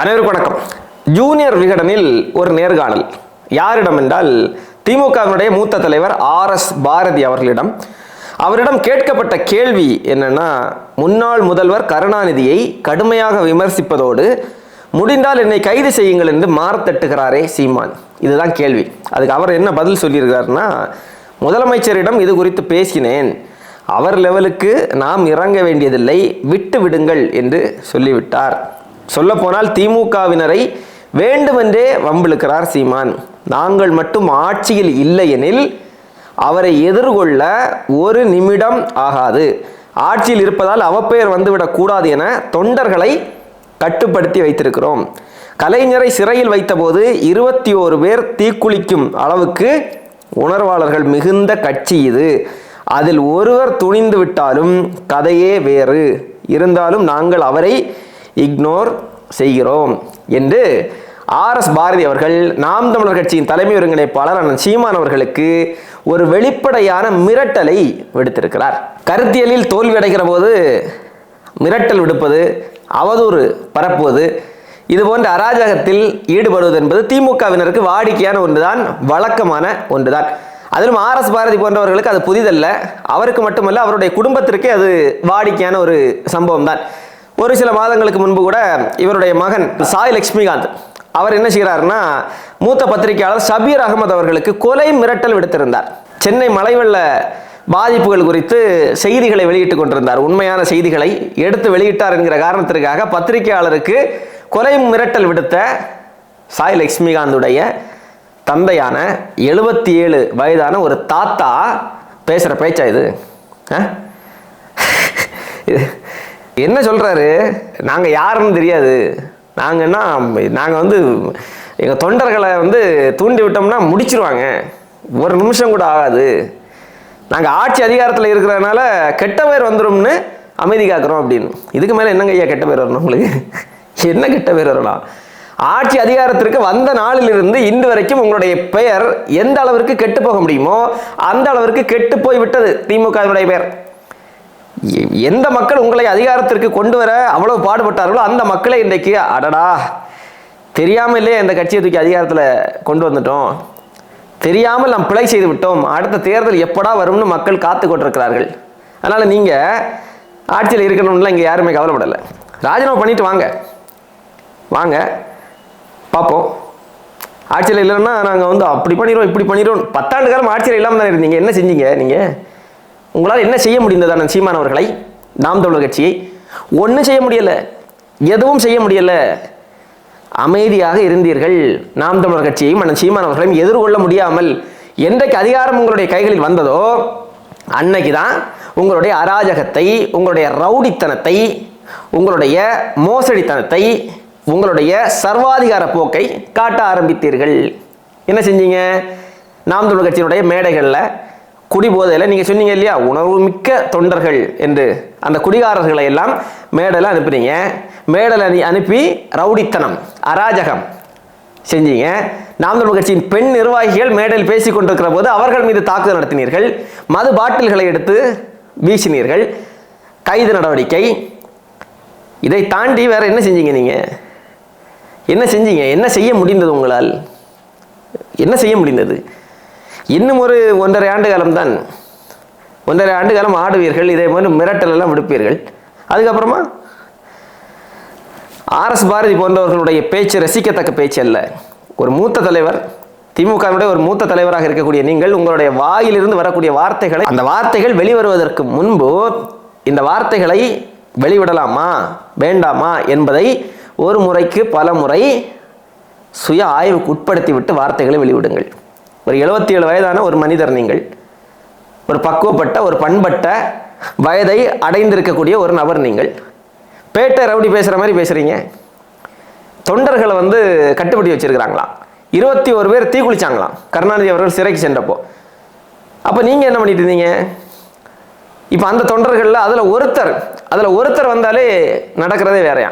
அனைவருக்கும் வணக்கம். ஜூனியர் விகடனில் ஒரு நேர்காணல். யாரிடம் என்றால் திமுகவினுடைய மூத்த தலைவர் ஆர் எஸ் பாரதி அவர்களிடம். அவரிடம் கேட்கப்பட்ட கேள்வி என்னன்னா முன்னாள் முதல்வர் கருணாநிதியை கடுமையாக விமர்சிப்பதோடு முடிந்தால் என்னை கைது செய்யுங்கள் என்று மாறத்தட்டுகிறாரே சீமான். இதுதான் கேள்வி. அதுக்கு அவர் என்ன பதில் சொல்லியிருக்காருன்னா முதலமைச்சரிடம் இது குறித்து பேசினேன். அவர் லெவலுக்கு நாம் இறங்க வேண்டியதில்லை விட்டு விடுங்கள் என்று சொல்லிவிட்டார். சொல்லப்போனால் திமுகவினரை வேண்டுமென்றே வம்பிழுக்கிறார் சீமான். நாங்கள் மட்டும் ஆட்சியில் இல்லையெனில் அவரை எதிர்கொள்ள ஒரு நிமிடம் ஆகாது. ஆட்சியில் இருப்பதால் அவப்பெயர் வந்துவிடக்கூடாது என தொண்டர்களை கட்டுப்படுத்தி வைத்திருக்கிறோம். கலைஞரை சிறையில் வைத்தபோது இருபத்தி ஓரு பேர் தீக்குளிக்கும் அளவுக்கு உணர்வாளர்கள் மிகுந்த கட்சி இது. அதில் ஒருவர் துணிந்து விட்டாலும் கதையே வேறு. இருந்தாலும் நாங்கள் அவரை இக்னோர் செய்கிறோம் என்று ஆர் எஸ் பாரதி அவர்கள் நாம் தமிழர் கட்சியின் தலைமை ஒருங்கிணைப்பாளர் அண்ணன் சீமான் அவர்களுக்கு ஒரு வெளிப்படையான மிரட்டலை விடுத்திருக்கிறார். கருத்தியலில் தோல்வி அடைகிற போது மிரட்டல் விடுப்பது அவதூறு பரப்புவது இது போன்ற அராஜகத்தில் ஈடுபடுவது என்பது திமுகவினருக்கு வாடிக்கையான ஒன்றுதான் வழக்கமான ஒன்றுதான். அதிலும் ஆர் எஸ் பாரதி போன்றவர்களுக்கு அது புதிதல்ல. அவருக்கு மட்டுமல்ல அவருடைய குடும்பத்திற்கே அது வாடிக்கையான ஒரு சம்பவம் தான் ஒரு சில மாதங்களுக்கு முன்பு கூட இவருடைய மகன் சாய் லட்சுமிகாந்த் அவர் என்ன செய்கிறாருன்னா மூத்த பத்திரிகையாளர் ஷபீர் அகமது அவர்களுக்கு கொலை மிரட்டல் விடுத்திருந்தார். சென்னை மலைவெள்ள பாதிப்புகள் குறித்து செய்திகளை வெளியிட்டு கொண்டிருந்தார். உண்மையான செய்திகளை எடுத்து வெளியிட்டார் என்கிற காரணத்திற்காக பத்திரிகையாளருக்கு கொலை மிரட்டல் விடுத்த சாய் லட்சுமிகாந்துடைய தந்தையான எழுபத்தி ஏழு வயதான ஒரு தாத்தா பேசுகிற பேச்சா இது? ஆ? இது என்ன சொல்கிறாரு நாங்கள் யாருன்னு தெரியாது. நாங்கன்னா நாங்கள் வந்து எங்கள் தொண்டர்களை வந்து தூண்டி விட்டோம்னா முடிச்சிருவாங்க. ஒரு நிமிஷம் கூட ஆகாது. நாங்கள் ஆட்சி அதிகாரத்தில் இருக்கிறதுனால கெட்ட பேர் வந்துரும்னு அமைதி காக்கிறோம் அப்படின்னு. இதுக்கு மேலே என்னங்க ஐயா கெட்ட பேர் வரணும் உங்களுக்கு? என்ன கெட்ட பேர் வரலாம்? ஆட்சி அதிகாரத்திற்கு வந்த நாளிலிருந்து இன்று வரைக்கும் உங்களுடைய பெயர் எந்த அளவிற்கு கெட்டு போக முடியுமோ அந்த அளவிற்கு கெட்டு போய் விட்டது திமுகவினுடைய பெயர். எந்த மக்கள் உங்களை அதிகாரத்திற்கு கொண்டு வர அவ்வளவு பாடுபட்டார்களோ அந்த மக்களை இன்றைக்கு அடடா தெரியாமலே இந்த கட்சியை தூக்கி அதிகாரத்தில் கொண்டு வந்துட்டோம். தெரியாமல் நாம் பிழை செய்து விட்டோம். அடுத்த தேர்தல் எப்படா வரும்னு மக்கள் காத்து கொண்டிருக்கிறார்கள். அதனால் நீங்கள் ஆட்சியில் இருக்கணும்லாம் இங்கே யாருமே கவலைப்படலை. ராஜினாமா பண்ணிட்டு வாங்க. வாங்க. பார்ப்போம் ஆட்சியில் இல்லைன்னா நாங்கள் வந்து அப்படி பண்ணிடுவோம் இப்படி பண்ணிடுவோம். பத்தாண்டு காலம் ஆட்சியில் இல்லாமல் தானே இருந்தீங்க. என்ன செஞ்சீங்க நீங்கள் உங்களால் என்ன செய்ய முடிந்தது சீமானவர்களை நாம் தமிழர் கட்சியை ஒன்றும் செய்ய முடியலை எதுவும் செய்ய முடியலை. அமைதியாக இருந்தீர்கள். நாம் தமிழர் கட்சியையும் அண்ணன் சீமானவர்களையும் எதிர்கொள்ள முடியாமல் என்றைக்கு அதிகாரம் உங்களுடைய கைகளில் வந்ததோ அன்னைக்கு தான் உங்களுடைய அராஜகத்தை உங்களுடைய ரவுடித்தனத்தை உங்களுடைய மோசடித்தனத்தை உங்களுடைய சர்வாதிகார போக்கை காட்ட ஆரம்பித்தீர்கள். என்ன செஞ்சீங்க? நாம் தமிழர் கட்சியினுடைய மேடைகளில் குடிபோதையில் நீங்கள் சொன்னீங்க இல்லையா உணர்வு மிக்க தொண்டர்கள் என்று. அந்த குடிகாரர்களை எல்லாம் மேடலை அனுப்புனீங்க. மேடலை அனுப்பி ரவுடித்தனம் அராஜகம் செஞ்சீங்க. நாம் தமிழ் கட்சியின் பெண் நிர்வாகிகள் மேடையில் பேசி கொண்டிருக்கிற போது அவர்கள் மீது தாக்குதல் நடத்தினீர்கள். மது பாட்டில்களை எடுத்து வீசினீர்கள். கைது நடவடிக்கை. இதை தாண்டி வேற என்ன செஞ்சீங்க நீங்க? என்ன செஞ்சீங்க? என்ன செய்ய முடிந்தது உங்களால்? என்ன செய்ய முடிந்தது? இன்னும் ஒரு ஒன்றரை ஆண்டு காலம்தான். ஒன்றரை ஆண்டு காலம் ஆடுவீர்கள் இதே மாதிரி மிரட்டலெல்லாம் விடுப்பீர்கள். அதுக்கப்புறமா ஆர்எஸ் பாரதி போன்றவர்களுடைய பேச்சு ரசிக்கத்தக்க பேச்சு அல்ல. ஒரு மூத்த தலைவர் திமுகவினுடைய ஒரு மூத்த தலைவராக இருக்கக்கூடிய நீங்கள் உங்களுடைய வாயிலிருந்து வரக்கூடிய வார்த்தைகளை அந்த வார்த்தைகள் வெளிவருவதற்கு முன்பு இந்த வார்த்தைகளை வெளிவிடலாமா வேண்டாமா என்பதை ஒரு முறைக்கு பல முறை சுய ஆய்வுக்கு உட்படுத்தி விட்டு வார்த்தைகளை வெளிவிடுங்கள். ஒரு எழுபத்தி ஏழு வயதான ஒரு மனிதர் நீங்கள். ஒரு பக்குவப்பட்ட ஒரு பண்பட்ட வயதை அடைந்திருக்கக்கூடிய ஒரு நபர் நீங்கள். பேட்டை ரவுடி பேசுகிற மாதிரி பேசுகிறீங்க தொண்டர்களை வந்து கட்டுப்படி வச்சிருக்கிறாங்களாம் இருபத்தி ஒரு பேர் தீக்குளிச்சாங்களாம் கருணாநிதி அவர்கள் சிறைக்கு சென்றப்போ. அப்போ நீங்கள் என்ன பண்ணிட்டு இருந்தீங்க? இப்போ அந்த தொண்டர்களில் அதில் ஒருத்தர் அதில் ஒருத்தர் வந்தாலே நடக்கிறதே வேறையா?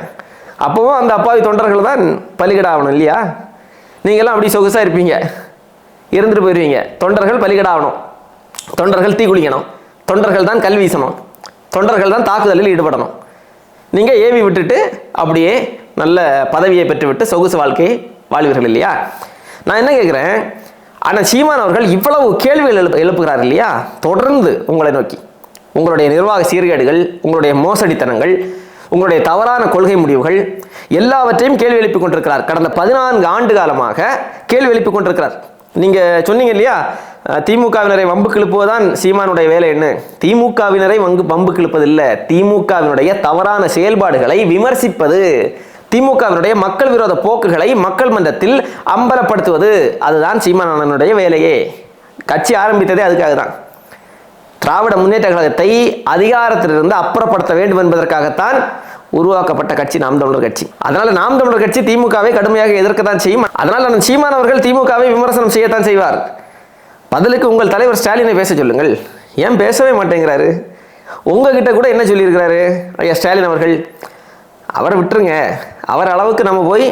அப்போவும் அந்த அப்பாவி தொண்டர்கள் தான் பலிகடாகணும் இல்லையா? நீங்களாம் அப்படி சொகுசாக இருப்பீங்க. இருந்துட்டு போயிடுவீங்க தொண்டர்கள் பலிகடாகணும் தொண்டர்கள் தீ குளிக்கணும். தொண்டர்கள் தான் கல் வீசணும். தொண்டர்கள் தான் தாக்குதலில் ஈடுபடணும். நீங்கள் ஏவி விட்டுட்டு அப்படியே நல்ல பதவியை பெற்றுவிட்டு சொகுசு வாழ்க்கையை வாழ்வீர்கள் இல்லையா? நான் என்ன கேட்குறேன் ஆனால் சீமான் அவர்கள் இவ்வளவு கேள்விகள் எழுப்பு எழுப்புகிறார் இல்லையா? தொடர்ந்து உங்களை நோக்கி. உங்களுடைய நிர்வாக சீர்கேடுகள் உங்களுடைய மோசடித்தனங்கள் உங்களுடைய தவறான கொள்கை முடிவுகள் எல்லாவற்றையும் கேள்வி எழுப்பிக் கொண்டிருக்கிறார். கடந்த பதினான்கு ஆண்டு காலமாக கேள்வி எழுப்பிக் கொண்டிருக்கிறார். நீங்கள் சொன்னீங்க இல்லையா? திமுகவினரை வம்பு கிழப்புவதுதான் சீமானுடைய வேலை என்ன? திமுகவினரை வங்கு வம்பு கிழப்பதில்லை. திமுகவினுடைய தவறான செயல்பாடுகளை விமர்சிப்பது திமுகவினுடைய மக்கள் விரோத போக்குகளை மக்கள் மன்றத்தில் அம்பலப்படுத்துவது அதுதான் சீமான் அண்ணனுடைய வேலையே. கட்சி ஆரம்பித்ததே அதுக்காக தான் திராவிட முன்னேற்ற கழகத்தை அதிகாரத்திலிருந்து அப்புறப்படுத்த வேண்டும் என்பதற்காகத்தான் உருவாக்கப்பட்ட கட்சி நாம் தமிழர் கட்சி. அதனால நாம் தமிழர் கட்சி திமுகவை கடுமையாக எதிர்க்க தான் செய்யும். அதனால் அண்ணன் சீமான் அவர்கள் திமுகவை விமர்சனம் செய்யத்தான் செய்வார். பதிலுக்கு உங்கள் தலைவர் ஸ்டாலினை பேச சொல்லுங்கள். ஏன் பேசவே மாட்டேங்கிறாரு? உங்ககிட்ட கூட என்ன சொல்லியிருக்கிறாரு? ஐயா ஸ்டாலின் அவர்கள் அவரை விட்டுருங்க. அவர் அளவுக்கு நம்ம போய்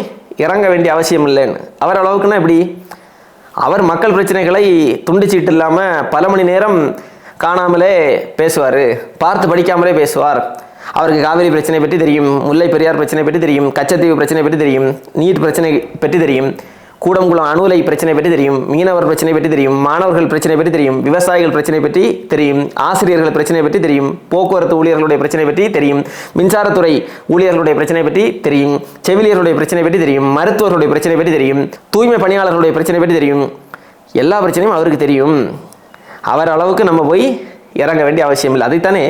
இறங்க வேண்டிய அவசியம் இல்லைன்னு. அவர் அளவுக்குன்னா எப்படி? அவர் மக்கள் பிரச்சனைகளை துண்டிச்சிட்டு இல்லாமல் பல மணி நேரம் காணாமலே பேசுவார். பார்த்து படிக்காமலே பேசுவார். அவருக்கு காவிரி பிரச்சனை பற்றி தெரியும் முல்லை பெரியார் பிரச்சனை பற்றி தெரியும் கச்சத்தீவு பிரச்சனை பற்றி தெரியும் நீட் பிரச்சனை பற்றி தெரியும் கூடங்குளம் அணுலை பிரச்சனை பற்றி தெரியும் மீனவர் பிரச்சனை பற்றி தெரியும் மாணவர்கள் பிரச்சனை பற்றி தெரியும் விவசாயிகள் பிரச்சனை பற்றி தெரியும் ஆசிரியர்கள் பிரச்சனை பற்றி தெரியும் போக்குவரத்து ஊழியர்களுடைய பிரச்சனை பற்றி தெரியும் மின்சாரத்துறை ஊழியர்களுடைய பிரச்சனை பற்றி தெரியும் செவிலியர்களுடைய பிரச்சனை பற்றி தெரியும் மருத்துவர்களுடைய பிரச்சனை பற்றி தெரியும் தூய்மை பணியாளர்களுடைய பிரச்சனை பற்றி தெரியும் எல்லா பிரச்சனையும் அவருக்கு தெரியும் அவர் அளவுக்கு நம்ம போய் இறங்க வேண்டிய அவசியம் இல்லை அதைத்தானே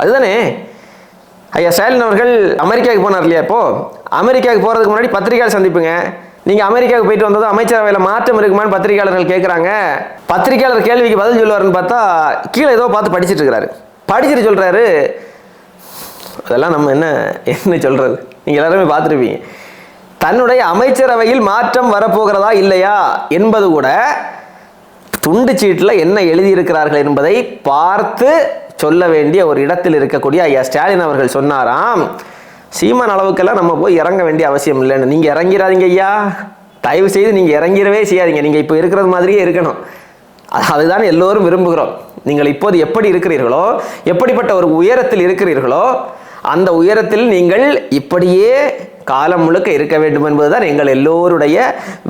அதுதானே ஐயா ஸ்டாலின் அவர்கள் அமெரிக்காவுக்கு போனார் இல்லையா இப்போ? அமெரிக்காவுக்கு போகிறதுக்கு முன்னாடி பத்திரிகையாளர் சந்திப்புங்க. நீங்கள் அமெரிக்காவுக்கு போயிட்டு வந்ததும் அமைச்சரவையில் மாற்றம் இருக்குமான்னு பத்திரிகையாளர்கள் கேட்குறாங்க பத்திரிகையாளர் கேள்விக்கு பதில் சொல்லுவாருன்னு பார்த்தா கீழே ஏதோ பார்த்து படிச்சிட்டு இருக்கிறாரு படிச்சுட்டு சொல்கிறாரு அதெல்லாம் நம்ம என்ன என்ன சொல்கிறது நீங்கள் எல்லாருமே பார்த்துருப்பீங்க. தன்னுடைய அமைச்சரவையில் மாற்றம் வரப்போகிறதா இல்லையா என்பது கூட துண்டு சீட்டில் என்ன எழுதியிருக்கிறார்கள் என்பதை பார்த்து சொல்ல வேண்டிய ஒரு இடத்தில் இருக்கக்கூடிய ஐயா ஸ்டாலின் அவர்கள் சொன்னாராம் சீமான் அளவுக்கெல்லாம் நம்ம போய் இறங்க வேண்டிய அவசியம் இல்லைன்னு. நீங்கள் இறங்கிறாதீங்க ஐயா. தயவு செய்து நீங்கள் இறங்கிடவே செய்யாதீங்க. நீங்கள் இப்போ இருக்கிறது மாதிரியே இருக்கணும். அதுதான் எல்லோரும் விரும்புகிறோம். நீங்கள் இப்போது எப்படி இருக்கிறீர்களோ எப்படிப்பட்ட ஒரு உயரத்தில் இருக்கிறீர்களோ அந்த உயரத்தில் நீங்கள் இப்படியே காலம் முழுக்க இருக்க வேண்டும் என்பதுதான் எங்கள் எல்லோருடைய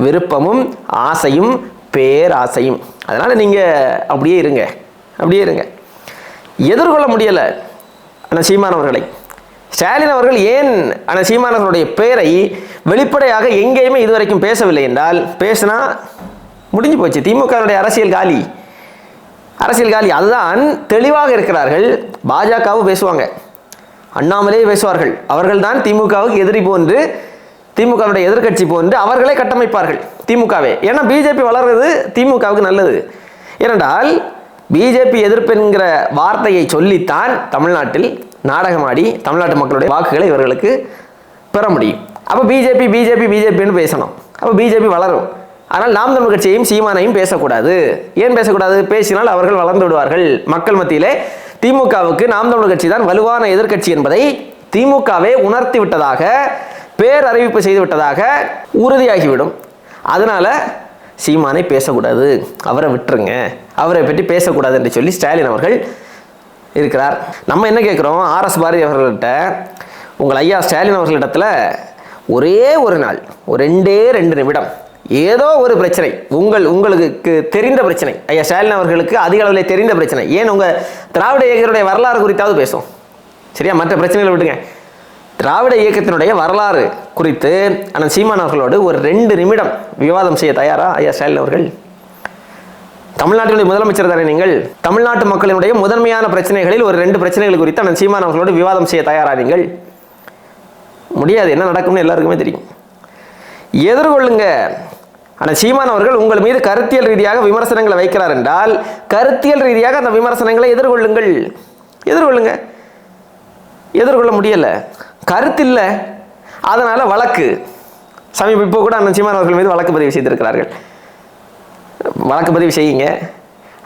விருப்பமும் ஆசையும் பேராசையும். அதனால் நீங்கள் அப்படியே இருங்க. அப்படியே இருங்க. எதிர்கொள்ள முடியல. அண்ணா சீமான் அவர்களை. ஸ்டாலின் அவர்கள் ஏன் அண்ணா சீமான் அவர்களுடைய பெயரை வெளிப்படையாக எங்கேயுமே இதுவரைக்கும் பேசவில்லை என்றால் பேசினா முடிஞ்சு போச்சு. திமுகவுடைய அரசியல் காலி. அரசியல் காலி. அதுதான் தெளிவாக இருக்கிறார்கள். பாஜகவும் பேசுவாங்க. அண்ணாமலே பேசுவார்கள். அவர்கள் தான் திமுகவுக்கு எதிரி போன்று திமுகவுடைய எதிர்க்கட்சி போன்று அவர்களே கட்டமைப்பார்கள் திமுகவே. ஏன்னா பிஜேபி வளர்றது திமுகவுக்கு நல்லது. ஏனென்றால் பிஜேபி எதிர்ப்பு என்கிற வார்த்தையை சொல்லித்தான் தமிழ்நாட்டில் நாடகமாடி தமிழ்நாட்டு மக்களுடைய வாக்குகளை இவர்களுக்கு பெற முடியும். அப்போ பிஜேபி பிஜேபி பிஜேபின்னு பேசணும். அப்போ பிஜேபி வளரும். ஆனால் நாம் தமிழ் கட்சியையும் சீமானையும் பேசக்கூடாது. ஏன் பேசக்கூடாது? பேசினால் அவர்கள் வளர்ந்து விடுவார்கள். மக்கள் மத்தியிலே திமுகவுக்கு நாம் தமிழ் கட்சி தான் வலுவான எதிர்க்கட்சி என்பதை திமுகவே உணர்த்தி விட்டதாக பேரறிவிப்பு செய்து விட்டதாக உறுதியாகிவிடும். அதனால் சீமானை பேசக்கூடாது. அவரை விட்டுருங்க. அவரை பற்றி பேசக்கூடாது என்று சொல்லி ஸ்டாலின் அவர்கள் இருக்கிறார். நம்ம என்ன கேட்குறோம்? ஆர்எஸ் பாரதி அவர்கள்ட்ட உங்கள் ஐயா ஸ்டாலின் அவர்களிடத்தில் ஒரே ஒரு நாள் ஒரு ரெண்டே ரெண்டு நிமிடம் ஏதோ ஒரு பிரச்சனை உங்கள் உங்களுக்கு தெரிந்த பிரச்சனை ஐயா ஸ்டாலின் அவர்களுக்கு அதிக அளவில் தெரிந்த பிரச்சனை ஏன் உங்கள் திராவிட இயக்கருடைய வரலாறு குறித்தாவது பேசும்? சரியா? மற்ற பிரச்சனைகளை விட்டுங்க திராவிட இயக்கத்தினுடைய வரலாறு குறித்து அண்ணன் சீமான் அவர்களோடு ஒரு ரெண்டு நிமிடம் விவாதம் செய்ய தயாரா ஐயா ஸ்டாலின் அவர்கள்? தமிழ்நாட்டினுடைய முதலமைச்சர் தானே நீங்கள்? தமிழ்நாட்டு மக்களினுடைய முதன்மையான பிரச்சனைகளில் ஒரு ரெண்டு பிரச்சனைகள் குறித்து அண்ணன் சீமான் அவர்களோடு விவாதம் செய்ய தயாரா நீங்கள்? முடியாது. என்ன நடக்கும்னு எல்லாருக்குமே தெரியும். எதிர்கொள்ளுங்க. ஆனால் சீமான் அவர்கள் உங்கள் மீது கருத்தியல் ரீதியாக விமர்சனங்களை வைக்கிறார் என்றால் கருத்தியல் ரீதியாக அந்த விமர்சனங்களை எதிர்கொள்ளுங்கள். எதிர்கொள்ளுங்க. எதிர்கொள்ள முடியல. கருத்து இல்லை. அதனால வழக்கு. சமீப இப்போ கூட அண்ணன் சீமான் அவர்கள் மீது வழக்கு பதிவு செய்திருக்கிறார்கள். வழக்கு பதிவு செய்யுங்க.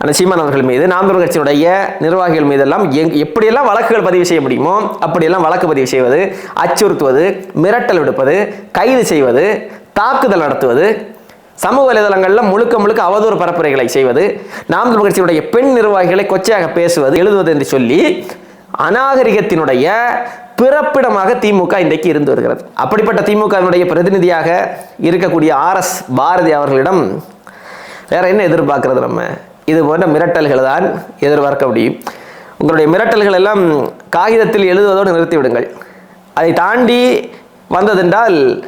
அந்த சீமான் அவர்கள் மீது நாம் கட்சியினுடைய நிர்வாகிகள் மீதெல்லாம் எங் எப்படியெல்லாம் வழக்குகள் பதிவு செய்ய முடியுமோ அப்படியெல்லாம் வழக்கு பதிவு செய்வது அச்சுறுத்துவது மிரட்டல் விடுப்பது கைது செய்வது தாக்குதல் நடத்துவது சமூக வலைதளங்களில் முழுக்க முழுக்க அவதூறு பரப்புரைகளை செய்வது நாம் கட்சியினுடைய பெண் நிர்வாகிகளை கொச்சையாக பேசுவது எழுதுவது என்று சொல்லி அநாகரிகத்தினுடைய பிறப்பிடமாக திமுக இன்றைக்கு இருந்து வருகிறது. அப்படிப்பட்ட திமுகவினுடைய பிரதிநிதியாக இருக்கக்கூடிய ஆர்எஸ் பாரதி அவர்களிடம் வேறு என்ன எதிர்பார்க்குறது நம்ம? இது போன்ற மிரட்டல்கள் தான் எதிர்பார்க்க முடியும். உங்களுடைய மிரட்டல்கள் எல்லாம் காகிதத்தில் எழுதுவதோடு நிறுத்திவிடுங்கள். அதை தாண்டி வந்ததென்றால்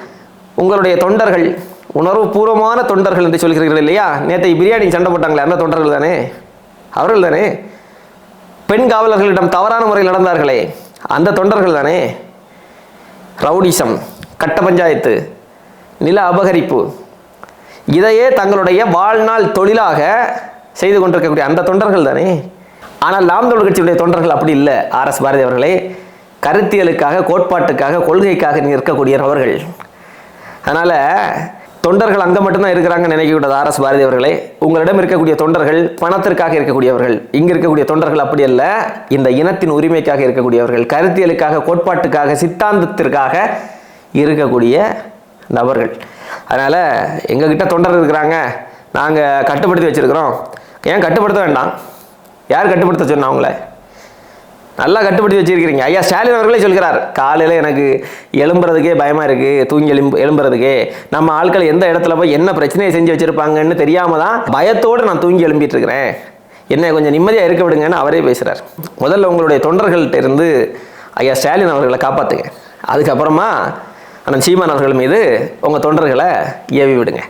உங்களுடைய தொண்டர்கள் உணர்வுபூர்வமான தொண்டர்கள் என்று சொல்கிறீர்கள் இல்லையா? நேற்றை பிரியாணி சண்டை போட்டாங்களே அந்த தொண்டர்கள் தானே? அவர்கள் தானே? பெண் காவலர்களிடம் தவறான முறையில் நடந்தார்களே அந்த தொண்டர்கள் தானே? ரவுடிசம் கட்ட பஞ்சாயத்து நில அபகரிப்பு இதையே தங்களுடைய வாழ்நாள் தொழிலாக செய்து கொண்டிருக்கக்கூடிய அந்த தொண்டர்கள் தானே? ஆனால் நாம் தமிழ் கட்சியுடைய தொண்டர்கள் அப்படி இல்லை. ஆர்எஸ் பாரதி அவர்களே கருத்தியலுக்காக கோட்பாட்டுக்காக கொள்கைக்காக நிற்கக்கூடிய நபர்கள். அதனால் தொண்டர்கள் அங்கே மட்டும்தான் இருக்கிறாங்கன்னு நினைக்கக்கூடாது ஆர்எஸ் பாரதி அவர்களே. உங்களிடம் இருக்கக்கூடிய தொண்டர்கள் பணத்திற்காக இருக்கக்கூடியவர்கள். இங்கே இருக்கக்கூடிய தொண்டர்கள் அப்படி அல்ல. இந்த இனத்தின் உரிமைக்காக இருக்கக்கூடியவர்கள் கருத்தியலுக்காக கோட்பாட்டுக்காக சித்தாந்தத்திற்காக இருக்கக்கூடிய நபர்கள். அதனால் எங்ககிட்ட தொண்டர் இருக்கிறாங்க. நாங்கள் கட்டுப்படுத்தி வச்சுருக்கிறோம். ஏன் கட்டுப்படுத்த வேண்டாம்? யார் கட்டுப்படுத்த சொன்னா அவங்கள நல்லா கட்டுப்படுத்தி வச்சுருக்கிறீங்க. ஐயா ஸ்டாலின் அவர்களே சொல்கிறார் காலையில் எனக்கு எழும்புறதுக்கே பயமாக இருக்குது தூங்கி எழும்பு எழும்புறதுக்கே. நம்ம ஆட்கள் எந்த இடத்துல போய் என்ன பிரச்சனையை செஞ்சு வச்சுருப்பாங்கன்னு தெரியாமல் தான் பயத்தோடு நான் தூங்கி எழும்பிட்டு இருக்கிறேன். என்னை கொஞ்சம் நிம்மதியாக இருக்க விடுங்கன்னு அவரே பேசுகிறார் முதல்ல உங்களுடைய தொண்டர்கள்ட்ட இருந்து ஐயா ஸ்டாலின் அவர்களை காப்பாற்றுங்க அதுக்கப்புறமா ஆனால் சீமான் அவர்கள் மீது உங்கள் தொண்டர்களை ஏவி விடுங்க.